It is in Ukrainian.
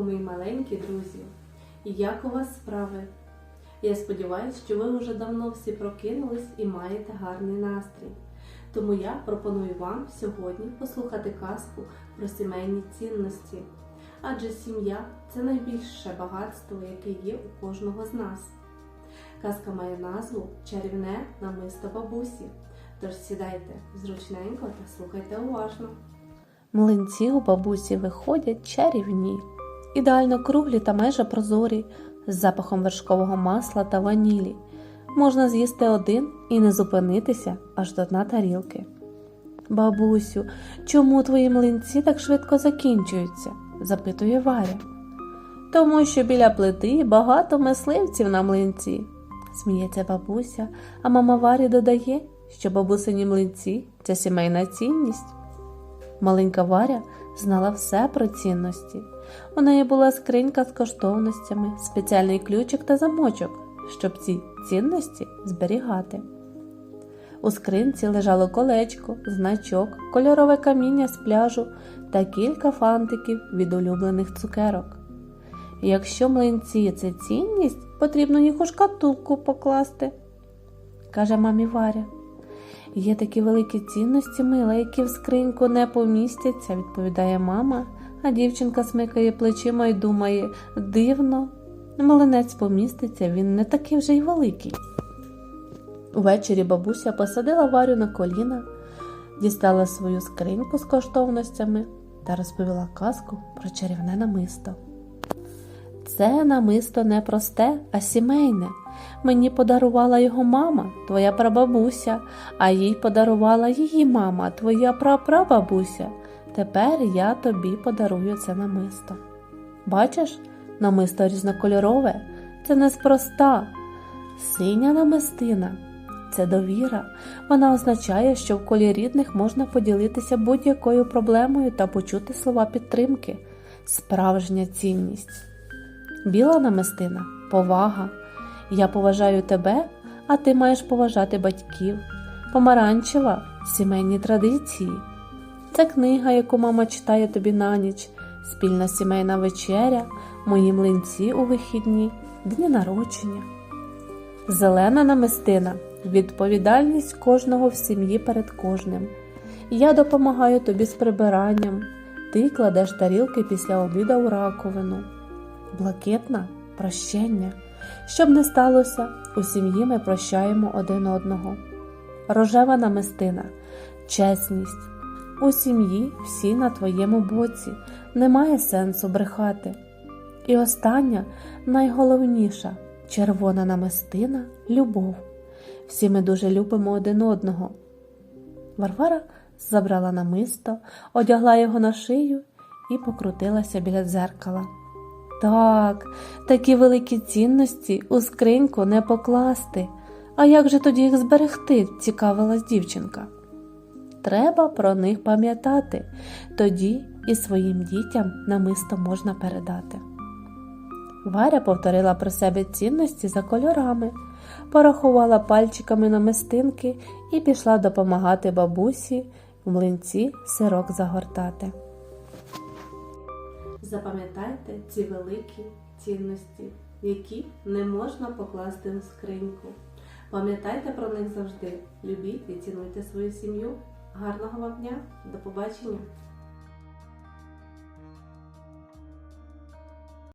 мої маленькі друзі! Як у вас справи? Я сподіваюся, що ви вже давно всі прокинулись і маєте гарний настрій. Тому я пропоную вам сьогодні послухати казку про сімейні цінності. Адже сім'я це найбільше багатство, яке є у кожного з нас. Казка має назву Чарівне намисто бабусі. Тож сідайте зручненько та слухайте уважно. Млинці у бабусі виходять чарівні, ідеально круглі та майже прозорі, з запахом вершкового масла та ванілі. Можна з'їсти один і не зупинитися аж до дна тарілки. Бабусю, чому твої млинці так швидко закінчуються? запитує Варя. Тому що біля плити багато мисливців на млинці, сміється бабуся, а мама Варі додає, що бабусині млинці це сімейна цінність. Маленька Варя знала все про цінності. У неї була скринька з коштовностями, спеціальний ключик та замочок, щоб ці цінності зберігати. У скринці лежало колечко, значок, кольорове каміння з пляжу та кілька фантиків від улюблених цукерок. Якщо млинці це цінність, потрібно їх у шкатулку покласти, каже мамі Варя. Є такі великі цінності мила, які в скриньку не помістяться, відповідає мама, а дівчинка смикає плечима і думає дивно, млинець поміститься, він не такий вже й великий. Увечері бабуся посадила Варю на коліна, дістала свою скриньку з коштовностями та розповіла казку про чарівне намисто. Це намисто не просте, а сімейне. Мені подарувала його мама, твоя прабабуся, а їй подарувала її мама, твоя прапрабабуся. Тепер я тобі подарую це намисто. Бачиш, намисто різнокольорове, це неспроста. Синя намистина це довіра. Вона означає, що в колі рідних можна поділитися будь-якою проблемою та почути слова підтримки, справжня цінність. Біла намистина повага. Я поважаю тебе, а ти маєш поважати батьків. Помаранчева сімейні традиції. Це книга, яку мама читає тобі на ніч, спільна сімейна вечеря, мої млинці у вихідні, дні народження. Зелена намистина відповідальність кожного в сім'ї перед кожним. Я допомагаю тобі з прибиранням. Ти кладеш тарілки після обіда у раковину. Блакитна прощення. Щоб не сталося, у сім'ї ми прощаємо один одного. Рожева намистина чесність. У сім'ї всі на твоєму боці, немає сенсу брехати. І остання, найголовніша червона намистина любов. Всі ми дуже любимо один одного. Варвара забрала намисто, одягла його на шию і покрутилася біля дзеркала. Так, такі великі цінності у скриньку не покласти. А як же тоді їх зберегти? цікавилась дівчинка. Треба про них пам'ятати, тоді і своїм дітям намисто можна передати. Варя повторила про себе цінності за кольорами, порахувала пальчиками намистинки і пішла допомагати бабусі в млинці сирок загортати. Запам'ятайте ці великі цінності, які не можна покласти у скриньку. Пам'ятайте про них завжди. Любіть і цінуйте свою сім'ю. Гарного вам дня, до побачення!